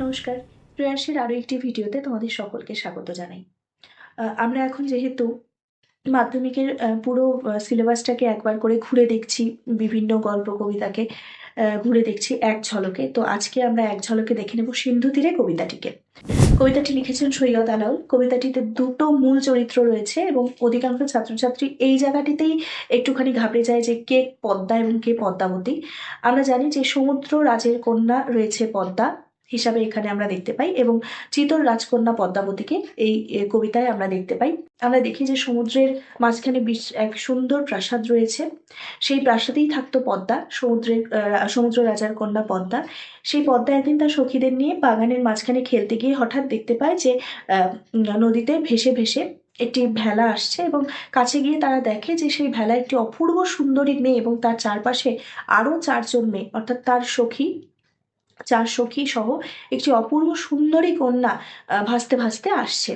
নমস্কার। প্রয়াসের আরও একটি ভিডিওতে তোমাদের সকলকে স্বাগত জানাই। আমরা এখন যেহেতু মাধ্যমিকের পুরো সিলেবাসটাকে একবার করে ঘুরে দেখছি, বিভিন্ন গল্প, কবিতাকে ঘুরে দেখছি এক ঝলকে, তো আজকে আমরা এক ঝলকে দেখে নেব সিন্ধু তীরে কবিতাটিকে। কবিতাটি লিখেছেন সৈয়দ আলাউল। কবিতাটিতে দুটো মূল চরিত্র রয়েছে এবং অধিকাংশ ছাত্রছাত্রী এই জায়গাটিতেই একটুখানি ঘাবড়ে যায় যে কে পদ্মা এবং কে পদ্মাবতী। আমরা জানি যে সমুদ্র রাজের কন্যা রয়েছে পদ্মা। হিসাবে এখানে আমরা দেখতে পাই এবং চিতর রাজকন্যা পদ্মাবতীকে এই কবিতায় আমরা দেখতে পাই। আমরা দেখি যে সমুদ্রের মাঝখানে এক সুন্দর প্রাসাদ রয়েছে। সেই প্রাসাদেই থাকতো পদ্মা, সমুদ্রের সমুদ্র রাজার কন্যা পদ্মা। সেই পদ্মা একদিন তার সখীদের নিয়ে বাগানের মাঝখানে খেলতে গিয়ে হঠাৎ দেখতে পায় যে নদীতে ভেসে ভেসে একটি ভেলা আসছে এবং কাছে গিয়ে তারা দেখে যে সেই ভেলা একটি অপূর্ব সুন্দরী মেয়ে এবং তার চারপাশে আরও চারজন মেয়ে, অর্থাৎ তার সখী চার সখী সহ একটি অপূর্ব সুন্দরী কন্যা ভাসতে ভাসতে আসছে।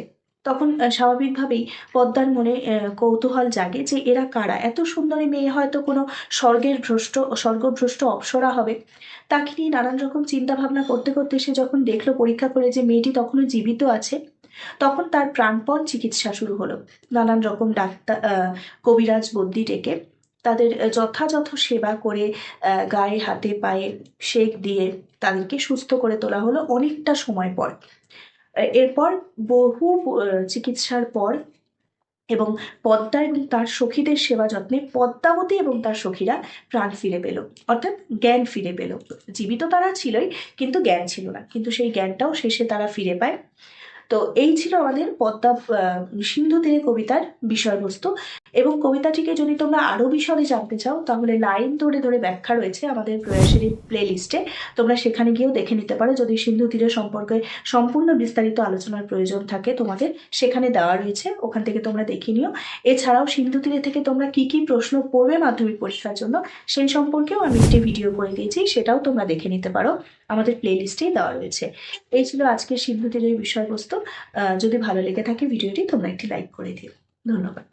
তখন স্বাভাবিকভাবেই পদ্মার মনে কৌতূহল জাগে যে এরা কারা? এত সুন্দরী মেয়ে হয়তো কোনো স্বর্গের ভ্রষ্ট, স্বর্গভ্রষ্ট অপ্সরা হবে। তাকে নিয়ে নানান রকম চিন্তা ভাবনা করতে করতে সে যখন দেখল, পরীক্ষা করে যে মেয়েটি তখনও জীবিত আছে, তখন তার প্রাণপণ চিকিৎসা শুরু হলো। নানান রকম ডাক্তার কবিরাজ বদ্যি ডেকে তাদের যথাযথ সেবা করে গায়ে, হাতে, পায়ে শেক দিয়ে তাদেরকে সুস্থ করে তোলা হলো অনেকটা সময় পর। এরপর বহু চিকিৎসার পর এবং পদ্মা এবং তার সখীদের সেবা যত্নে পদ্মাবতী এবং তার সখীরা প্রাণ ফিরে পেল, অর্থাৎ জ্ঞান ফিরে পেল। জীবিত তারা ছিলই, কিন্তু জ্ঞান ছিল না, কিন্তু সেই জ্ঞানটাও শেষে তারা ফিরে পায়। তো এই ছিল আমাদের পদ্মা সিন্ধু তীরে কবিতার বিষয়বস্তু। এবং কবিতাটিকে যদি তোমরা আরও বিশদে জানতে চাও, তাহলে লাইন ধরে ধরে ব্যাখ্যা রয়েছে আমাদের প্রয়াসের প্লে লিস্টে তোমরা সেখানে গিয়েও দেখে নিতে পারো। যদি সিন্ধু তীরের সম্পর্কে সম্পূর্ণ বিস্তারিত আলোচনার প্রয়োজন থাকে, তোমাদের সেখানে দেওয়া রয়েছে। ওখান থেকে তোমরা দেখে নিও। এছাড়াও সিন্ধু তীরে থেকে তোমরা কি কি প্রশ্ন পড়বে মাধ্যমিক পরীক্ষার জন্য সেই সম্পর্কেও আমি একটি ভিডিও করে দিয়েছি। সেটাও তোমরা দেখে নিতে পারো। আমাদের প্লে লিস্টেই দেওয়া রয়েছে। এই ছিল আজকের সিন্ধু তীরের বিষয়বস্তু। যদি ভালো লেগে থাকে ভিডিওটি তোমরা একটি লাইক করে দিও। ধন্যবাদ।